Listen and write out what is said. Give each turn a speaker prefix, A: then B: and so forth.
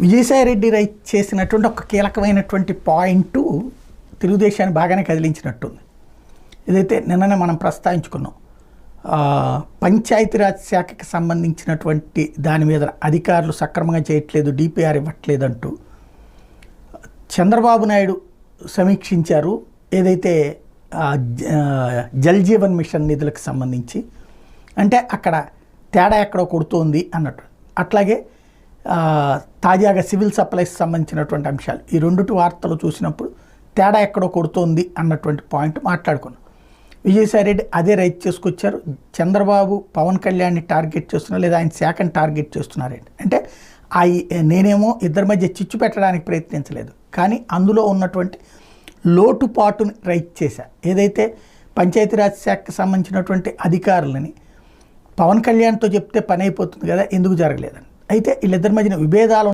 A: Vijayasai Reddy right చేసినటువంటి ఒక కీలకమైనటువంటి పాయింట్ తెలుగుదేశాన్ని బాగానే కదిలించినట్టుంది. ఏదైతే నిన్ననే మనం ప్రస్తావించుకున్నాం పంచాయతీరాజ్ శాఖకి సంబంధించినటువంటి దాని మీద అధికారులు సక్రమంగా చేయట్లేదు డిపిఆర్ ఇవ్వట్లేదంటూ చంద్రబాబు నాయుడు సమీక్షించారు. ఏదైతే జ- జల్ జీవన్ మిషన్ నిధులకు సంబంధించి అంటే అక్కడ తేడా ఎక్కడో కొడుతోంది అన్నట్టు. అట్లాగే తాజాగా సివిల్ సప్లైస్ సంబంధించినటువంటి అంశాలు. ఈ రెండుటి వార్తలు చూసినప్పుడు తేడా ఎక్కడో కొడుతోంది అన్నటువంటి పాయింట్ మాట్లాడుకున్నాం. విజయసాయిరెడ్డి అదే రైట్ చేసుకొచ్చారు. చంద్రబాబు పవన్ కళ్యాణ్ని టార్గెట్ చేస్తున్నారు లేదా ఆయన శాఖని టార్గెట్ చేస్తున్నారండి అంటే ఆ నేనేమో ఇద్దరి మధ్య చిచ్చు పెట్టడానికి ప్రయత్నించలేదు. కానీ అందులో ఉన్నటువంటి లోటుపాటుని రైట్ చేశా. ఏదైతే పంచాయతీరాజ్ శాఖకు సంబంధించినటువంటి అధికారులని పవన్ కళ్యాణ్తో చెప్తే పని అయిపోతుంది కదా ఎందుకు జరగలేదని. అయితే వీళ్ళిద్దరి మధ్యన విభేదాలు